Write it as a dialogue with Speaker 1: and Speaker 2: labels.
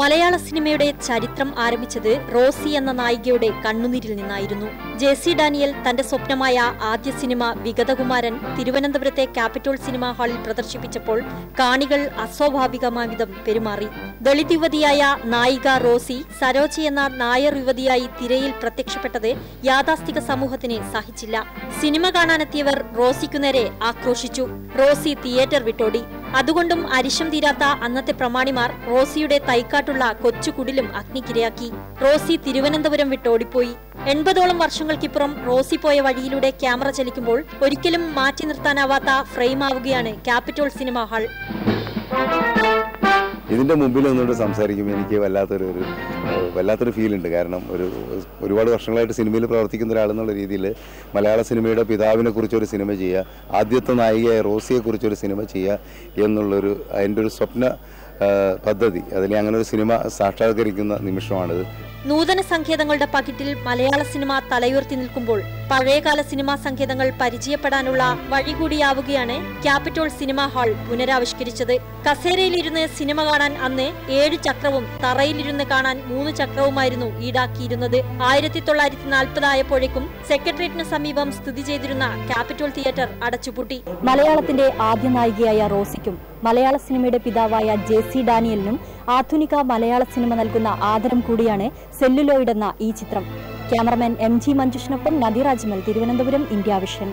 Speaker 1: മലയാള സിനിമയുടെ ചരിത്രം ആരംഭിച്ചത് റോസി എന്ന നായികയുടെ കണ്ണുനീരിൽ നിന്നായിരുന്നു. ജെ സി ഡാനിയൽ തന്റെ സ്വപ്നമായ ആദ്യ സിനിമ വിഗതകുമാരൻ തിരുവനന്തപുരത്തെ ക്യാപിറ്റോൾ സിനിമാ ഹാളിൽ പ്രദർശിപ്പിച്ചപ്പോൾ കാണികൾ അസ്വാഭാവികമായ വിധം പെരുമാറി. ദളിത് യുവതിയായ നായിക റോസി സരോജ എന്ന നായർ യുവതിയായി തിരയിൽ പ്രത്യക്ഷപ്പെട്ടത് യാഥാസ്ഥിക സമൂഹത്തിന് സഹിച്ചില്ല. സിനിമ കാണാനെത്തിയവർ റോസിക്കു നേരെ ആക്രോശിച്ചു. Rossi theatre വിട്ടോടി. അതുകൊണ്ടും അരിശം തീരാത്ത അന്നത്തെ പ്രമാണിമാർ റോസിയുടെ തൈക്കാട്ടുള്ള കൊച്ചുകുടിലും അഗ്നിക്കിരയാക്കി റോസി തിരുവനന്തപുരം വിട്ടോടിപ്പോയി. എൺപതോളം വർഷങ്ങൾക്കിപ്പുറം റോസി പോയ വഴിയിലൂടെ ക്യാമറ ചലിക്കുമ്പോൾ ഒരിക്കലും മാറ്റി നിർത്താനാവാത്ത ഫ്രെയിമാവുകയാണ് ക്യാപിറ്റോൾ സിനിമ ഹാൾ.
Speaker 2: ഇതിന്റെ മുമ്പിൽ നിന്നുകൊണ്ട് സംസാരിക്കുമ്പോൾ എനിക്ക് വല്ലാത്തൊരു ഒരു വല്ലാത്തൊരു ഉണ്ട്. കാരണം ഒരു ഒരുപാട് വർഷങ്ങളായിട്ട് സിനിമയിൽ പ്രവർത്തിക്കുന്ന ഒരാളെന്നുള്ള രീതിയിൽ മലയാള സിനിമയുടെ പിതാവിനെ കുറിച്ചൊരു സിനിമ ചെയ്യുക ആദ്യത്തെ നായികയായ റോസിയെ കുറിച്ചൊരു സിനിമ ചെയ്യുക എന്നുള്ളൊരു അതിന്റെ ഒരു സ്വപ്ന പദ്ധതി അതിൽ അങ്ങനെ ഒരു സിനിമ സാക്ഷാത്കരിക്കുന്ന നിമിഷമാണിത്.
Speaker 1: നൂതന സങ്കേതങ്ങളുടെ പകിറ്റിൽ മലയാള സിനിമ തലയുയർത്തി നിൽക്കുമ്പോൾ പഴയകാല സിനിമാ സങ്കേതങ്ങൾ പരിചയപ്പെടാനുള്ള വഴി കൂടിയാവുകയാണ് ക്യാപിറ്റോൾ സിനിമാ ഹാൾ പുനരാവിഷ്കരിച്ചത്. കസേരയിലിരുന്ന് സിനിമ കാണാൻ അന്ന് ഏഴ് ചക്രവും തറയിലിരുന്ന് കാണാൻ മൂന്ന് ചക്രവുമായിരുന്നു ഈടാക്കിയിരുന്നത്. ആയിരത്തി തൊള്ളായിരത്തി നാൽപ്പതായപ്പോഴേക്കും സെക്രട്ടേറിയറ്റിന് സമീപം സ്ഥിതി ചെയ്തിരുന്ന ക്യാപിറ്റോൾ തിയേറ്റർ അടച്ചുപൂട്ടി.
Speaker 3: മലയാളത്തിന്റെ ആദ്യ നായികയായ റോസിക്കും മലയാള സിനിമയുടെ പിതാവായ ജെ സി ഡാനിയലിനും ആധുനിക മലയാള സിനിമ നൽകുന്ന ആദരം കൂടിയാണ് സെല്ലുലോയിഡ് എന്ന ഈ ചിത്രം. ക്യാമറമാൻ എം ജി മഞ്ജുഷിനൊപ്പം നദിരാജ്മൽ തിരുവനന്തപുരം ഇന്ത്യ വിഷൻ.